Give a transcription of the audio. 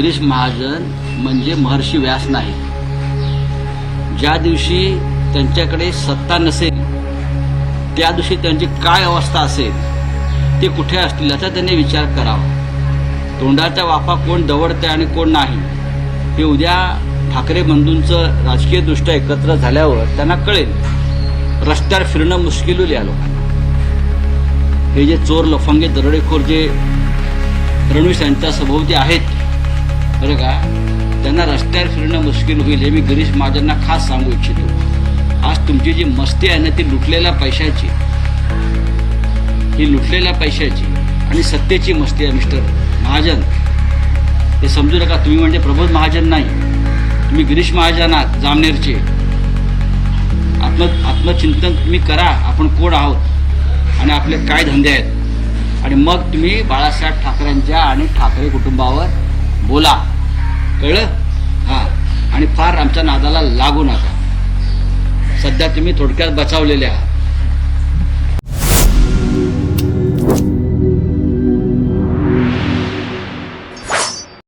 गिरीश महाजन म्हणजे महर्षी व्यास नाही ज्या दिवशी त्यांच्याकडे सत्ता नसेल त्या दिवशी त्यांची काय अवस्था असेल ते कुठे असतील याचा त्यांनी विचार करावा. तोंडाच्या वाफा कोण दवडते आणि कोण नाही हे उद्या ठाकरे बंधूंचं राजकीयदृष्ट्या एकत्र झाल्यावर त्यांना कळेल. रस्त्यावर फिरणं मुश्किल होईल या लोकांना. हे जे चोर लफंगे दरोडेखोर जे फडणवीस यांच्या सभोवती आहेत बरं का? त्यांना रस्त्यावर फिरणं मुश्किल होईल हे मी गिरीश महाजनना खास सांगू इच्छितो. आज तुमची जी मस्ती आहे ना ती लुटलेल्या पैशाची. ही लुटलेल्या पैशाची आणि सत्तेची मस्ती आहे मिस्टर महाजन. हे समजू नका तुम्ही म्हणजे प्रबोध महाजन नाही. तुम्ही गिरीश महाजन आहात जामनेरचे. आत्म आत्मचिंतन तुम्ही करा आपण कोण आहोत? आणि आपले काय धंदे आहेत? आणि मग तुम्ही बाळासाहेब ठाकरेंच्या आणि ठाकरे कुटुंबावर बोला. कळलं? हां. आणि फार आमच्या नादाला लागू नका. सध्या तुम्ही थोडक्यात बचावलेले आहात.